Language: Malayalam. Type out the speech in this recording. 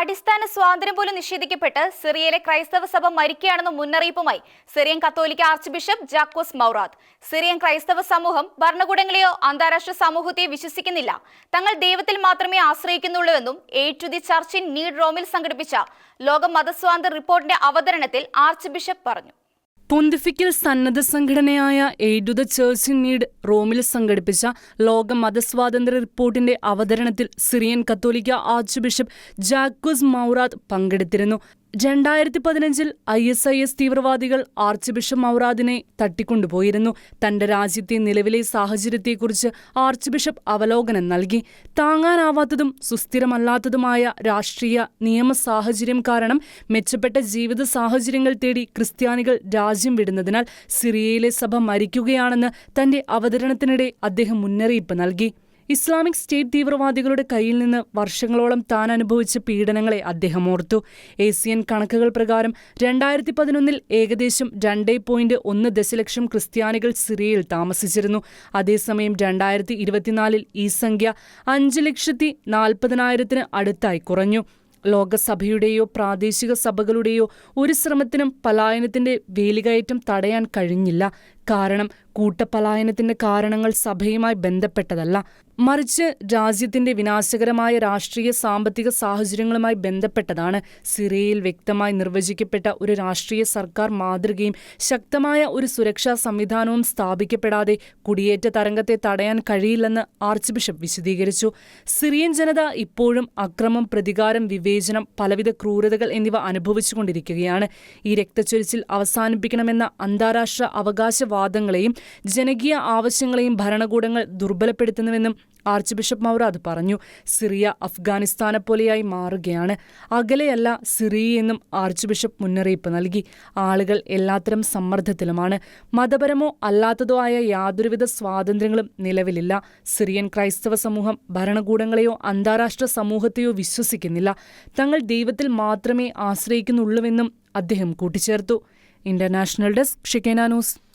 അടിസ്ഥാന സ്വാതന്ത്ര്യം പോലും നിഷേധിക്കപ്പെട്ട് സിറിയയിലെ ക്രൈസ്തവ സഭ മരിക്കുകയാണെന്ന മുന്നറിയിപ്പുമായി സിറിയൻ കത്തോലിക്ക archbishop Jacques Mourad Syrian ക്രൈസ്തവ സമൂഹം ഭരണകൂടങ്ങളെയോ അന്താരാഷ്ട്ര സമൂഹത്തെയോ വിശ്വസിക്കുന്നില്ല. തങ്ങൾ ദൈവത്തിൽ മാത്രമേ ആശ്രയിക്കുന്നുള്ളൂവെന്നും Aid to the Church in Need റോമിൽ സംഘടിപ്പിച്ച ലോക മതസ്വാതന്ത്ര്യ റിപ്പോർട്ടിന്റെ അവതരണത്തിൽ ആർച്ച് ബിഷപ്പ് പറഞ്ഞു. പൊന്തിഫിക്കൽ സന്നദ്ധ സംഘടനയായ aid the church in need റോമിൽ സംഘടിപ്പിച്ച ലോക മതസ്വാതന്ത്ര്യ റിപ്പോർട്ടിന്റെ അവതരണത്തിൽ സിറിയൻ കത്തോലിക്ക ആർച്ച് ബിഷപ്പ് ജാക്കോസ് മൗറാത്ത് പങ്കെടുത്തിരുന്നു. രണ്ടായിരത്തി പതിനഞ്ചിൽ ഐ എസ് ഐ എസ് തീവ്രവാദികൾ ആർച്ച് ബിഷപ്പ് മൗറാദിനെ തട്ടിക്കൊണ്ടുപോയിരുന്നു. തന്റെ രാജ്യത്തെ നിലവിലെ സാഹചര്യത്തെക്കുറിച്ച് ആർച്ച് ബിഷപ്പ് അവലോകനം നൽകി. താങ്ങാനാവാത്തതും സുസ്ഥിരമല്ലാത്തതുമായ രാഷ്ട്രീയ നിയമ സാഹചര്യം കാരണം മെച്ചപ്പെട്ട ജീവിത സാഹചര്യങ്ങൾ തേടി ക്രിസ്ത്യാനികൾ രാജ്യം വിടുന്നതിനാൽ സിറിയയിലെ സഭ മരിക്കുകയാണെന്ന് തന്റെ അവതരണത്തിനിടെ അദ്ദേഹം മുന്നറിയിപ്പ് നൽകി. ഇസ്ലാമിക് സ്റ്റേറ്റ് തീവ്രവാദികളുടെ കയ്യിൽ നിന്ന് വർഷങ്ങളോളം താൻ അനുഭവിച്ച പീഡനങ്ങളെ അദ്ദേഹം ഓർത്തു. ഏസിയൻ കണക്കുകൾ പ്രകാരം രണ്ടായിരത്തി പതിനൊന്നിൽ ഏകദേശം രണ്ടേ പോയിന്റ് ഒന്ന് ദശലക്ഷം ക്രിസ്ത്യാനികൾ സിറിയയിൽ താമസിച്ചിരുന്നു. അതേസമയം രണ്ടായിരത്തി ഇരുപത്തിനാലിൽ ഈ സംഖ്യ അഞ്ച് ലക്ഷത്തി നാൽപ്പതിനായിരത്തിന് അടുത്തായി കുറഞ്ഞു. ലോകസഭയുടെയോ പ്രാദേശിക സഭകളുടെയോ ഒരു ശ്രമത്തിനും പലായനത്തിന്റെ വേലികയറ്റം തടയാൻ കഴിഞ്ഞില്ല. കാരണം കൂട്ടപലായനത്തിന്റെ കാരണങ്ങൾ സഭയുമായി ബന്ധപ്പെട്ടതല്ല. മറിച്ച് രാജ്യത്തിന്റെ വിനാശകരമായ രാഷ്ട്രീയ സാമ്പത്തിക സാഹചര്യങ്ങളുമായി ബന്ധപ്പെട്ടതാണ് സിറിയയിൽ വ്യക്തമായി നിർവചിക്കപ്പെട്ട ഒരു രാഷ്ട്രീയ സർക്കാർ മാതൃകയും ശക്തമായ ഒരു സുരക്ഷാ സംവിധാനവും സ്ഥാപിക്കപ്പെടാതെ കുടിയേറ്റ തരംഗത്തെ തടയാൻ കഴിയില്ലെന്ന് ആർച്ച് ബിഷപ്പ് വിശദീകരിച്ചു. സിറിയൻ ജനത ഇപ്പോഴും അക്രമം പ്രതികാരം വിവേചനം പലവിധ ക്രൂരതകൾ എന്നിവ അനുഭവിച്ചുകൊണ്ടിരിക്കുകയാണ്. ഈ രക്തച്ചൊരിച്ചിൽ അവസാനിപ്പിക്കണമെന്ന അന്താരാഷ്ട്ര അവകാശവാദങ്ങളെയും ജനകീയ ആവശ്യങ്ങളെയും ഭരണകൂടങ്ങൾ ദുർബലപ്പെടുത്തുന്നുവെന്നും ആർച്ച് ബിഷപ്പ് മൗറാദ് പറഞ്ഞു. സിറിയ അഫ്ഗാനിസ്ഥാനെ പോലെയായി മാറുകയാണ്. അകലെയല്ല സിറിയയെന്നും ആർച്ച് ബിഷപ്പ് മുന്നറിയിപ്പ് നൽകി. ആളുകൾ എല്ലാത്തരം സമ്മർദ്ദത്തിലുമാണ്. മതപരമോ അല്ലാത്തതോ ആയ യാതൊരുവിധ സ്വാതന്ത്ര്യങ്ങളും നിലവിലില്ല. സിറിയൻ ക്രൈസ്തവ സമൂഹം ഭരണകൂടങ്ങളെയോ അന്താരാഷ്ട്ര സമൂഹത്തെയോ വിശ്വസിക്കുന്നില്ല. തങ്ങൾ ദൈവത്തിൽ മാത്രമേ ആശ്രയിക്കുന്നുള്ളൂവെന്നും അദ്ദേഹം കൂട്ടിച്ചേർത്തു. International desk Shekinah news.